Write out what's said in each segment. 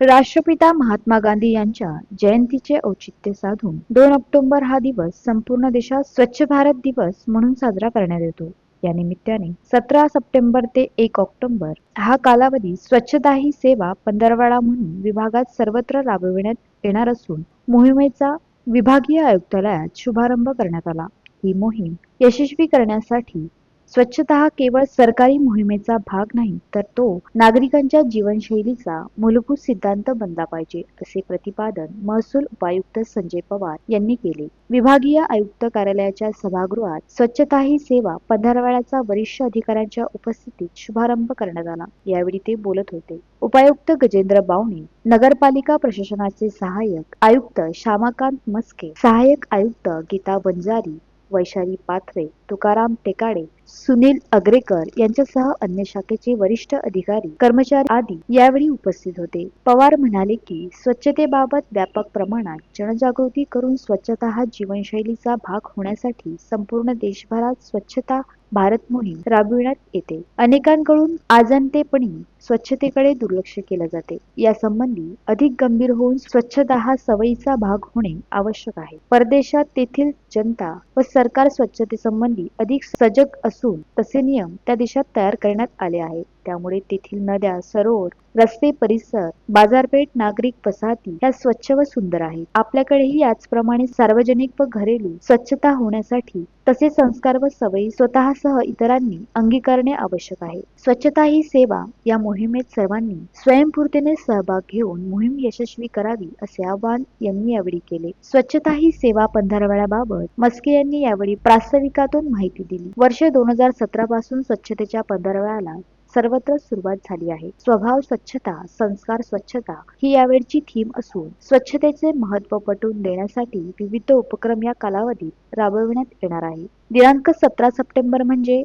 राष्ट्रपिता महात्मा गांधी यांच्या जयंतीचे औचित्य साधून दोन ऑक्टोबर हा दिवस संपूर्ण देशात स्वच्छ भारत दिवस म्हणून साजरा करण्यात येतो. या निमित्ताने सतरा सप्टेंबर ते एक ऑक्टोबर हा कालावधी स्वच्छता ही सेवा पंधरवडा म्हणून विभागात सर्वत्र राबविण्यात येणार असून मोहिमेचा विभागीय आयुक्तालयात शुभारंभ करण्यात आला. ही मोहीम यशस्वी करण्यासाठी स्वच्छता हा केवळ सरकारी मोहिमेचा भाग नाही तर तो नागरिकांच्या जीवनशैलीचा मूलभूत सिद्धांत बनला पाहिजे असे प्रतिपादन महसूल उपायुक्त संजय पवार यांनी केले. विभागीय आयुक्त कार्यालयाच्या सभागृहात स्वच्छता ही सेवा पंधरवड्याचा वरिष्ठ अधिकाऱ्यांच्या उपस्थितीत शुभारंभ करण्यात आला यावेळी ते बोलत होते. उपायुक्त गजेंद्र बावणे नगरपालिका प्रशासनाचे सहाय्यक आयुक्त श्यामाकांत मस्के सहाय्यक आयुक्त गीता बंजारी वैशाली पाथरे तुकाराम टेकाडे सुनील अग्रेकर यांच्यासह अन्य शाखेचे वरिष्ठ अधिकारी कर्मचारी आदी यावेळी उपस्थित होते. पवार म्हणाले की स्वच्छतेबाबत व्यापक प्रमाणात जनजागृती करून स्वच्छता हा जीवनशैलीचा भाग होण्यासाठी संपूर्ण देशभरात स्वच्छता भारत मोहीम राबविण्यात येते. अनेकांकडून आजनतेपणी स्वच्छतेकडे दुर्लक्ष केले जाते. या संबंधी अधिक गंभीर होऊन स्वच्छता हा सवयीचा भाग होणे आवश्यक आहे. परदेशात तेथील जनता व सरकार स्वच्छतेसंबंधी अधिक सजग असून तसे नियम त्या देशात तयार करण्यात आले आहेत. त्यामुळे तेथील नद्या सरोवर रस्ते परिसर बाजारपेठ नागरिक वसाहती ह्या स्वच्छ व सुंदर आहेत. आपल्याकडेही याचप्रमाणे सार्वजनिक व घरेलू स्वच्छता होण्यासाठी तसे संस्कार व सवयी स्वतःसह इतरांनी अंगीकारणे आवश्यक आहे. स्वच्छता ही सेवा या मोहिमेत सर्वांनी स्वयंपूर्तीने सहभाग घेऊन मोहीम यशस्वी करावी असे आवाहन यांनी यावेळी केले. स्वच्छता ही सेवा पंधरवड्याबाबत मस्के यांनी यावेळी प्रास्ताविकातून माहिती दिली. वर्ष दोन हजार सतरा पासून स्वच्छतेच्या पंधरवड्याला सर्वत्र सुरुवात झाली आहे. स्वभाव स्वच्छता संस्कार स्वच्छता ही यावेळची थीम असून स्वच्छतेचे महत्त्व पटवून देण्यासाठी विविध उपक्रम या कालावधीत राबविण्यात येणार आहे. दिनांक सतरा सप्टेंबर म्हणजे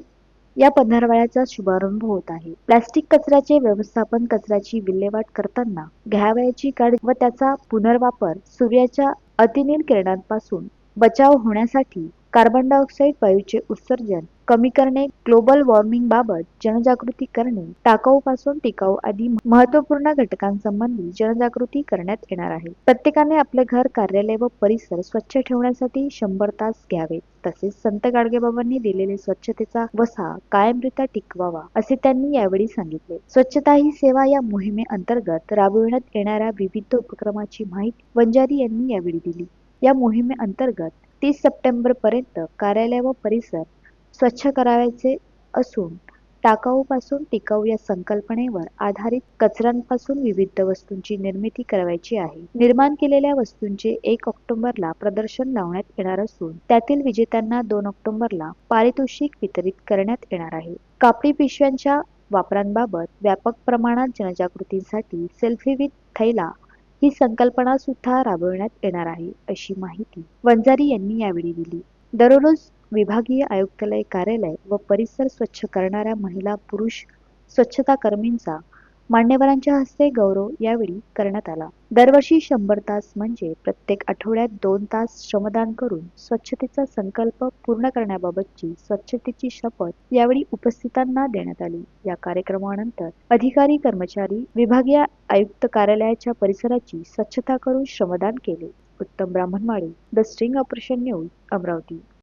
या पंधरवड्याचा शुभारंभ होत आहे. प्लास्टिक कचऱ्याचे व्यवस्थापन कचऱ्याची विल्हेवाट करताना घ्यावयाची काळजी व त्याचा पुनर्वापर सूर्याच्या अतिनील किरणांपासून बचाव होण्यासाठी कार्बन डायऑक्साईड वायूचे उत्सर्जन कमी करणे ग्लोबल वॉर्मिंग बाबत जनजागृती करणे टाकाऊ पासून टिकाऊ आदी महत्त्वपूर्ण घटकांसंबंधी जनजागृती करण्यात येणार आहे. प्रत्येकाने आपले घर कार्यालय व परिसर स्वच्छ ठेवण्यासाठी शंभर तास घ्यावे. तसेच संत गाडगेबाबांनी दिलेले स्वच्छतेचा वसा कायमरित्या टिकवावा असे त्यांनी यावेळी सांगितले. स्वच्छता ही सेवा या मोहिमे अंतर्गत राबविण्यात येणाऱ्या विविध उपक्रमाची माहिती वंजारी यांनी यावेळी दिली. या मोहिमे अंतर्गत तीस सप्टेंबर पर्यंत कार्यालय व परिसर स्वच्छ करायचे असून टाकाऊ पासून टिकाऊ या संकल्पनेवर आधारित कचऱ्यांपासून विविध वस्तूंची निर्मिती करावायची आहे. निर्माण केलेल्या वस्तूंचे एक ऑक्टोबरला प्रदर्शन लावण्यात येणार असून त्यातील विजेत्यांना दोन ऑक्टोबरला पारितोषिक वितरित करण्यात येणार आहे. कापडी पिशव्यांच्या वापरांबाबत व्यापक प्रमाणात जनजागृतीसाठी सेल्फी विथ थैला ही संकल्पना सुद्धा राबविण्यात येणार आहे अशी माहिती वंजारी यांनी यावेळी दिली. दररोज विभागीय आयुक्तालय कार्यालय व परिसर स्वच्छ करणाऱ्या महिला पुरुष स्वच्छता कर्मींचा मान्यवरांच्या हस्ते गौरव यावेळी करण्यात आला. दरवर्षी शंभर तास म्हणजे प्रत्येक आठवड्यात दोन तास श्रमदान करून स्वच्छतेचा संकल्प पूर्ण करण्याबाबतची स्वच्छतेची शपथ यावेळी उपस्थितांना देण्यात आली. या कार्यक्रमानंतर अधिकारी कर्मचारी विभागीय आयुक्त कार्यालयाच्या परिसराची स्वच्छता करून श्रमदान केले. उत्तम Brahmanwadi the string operation news Amravati.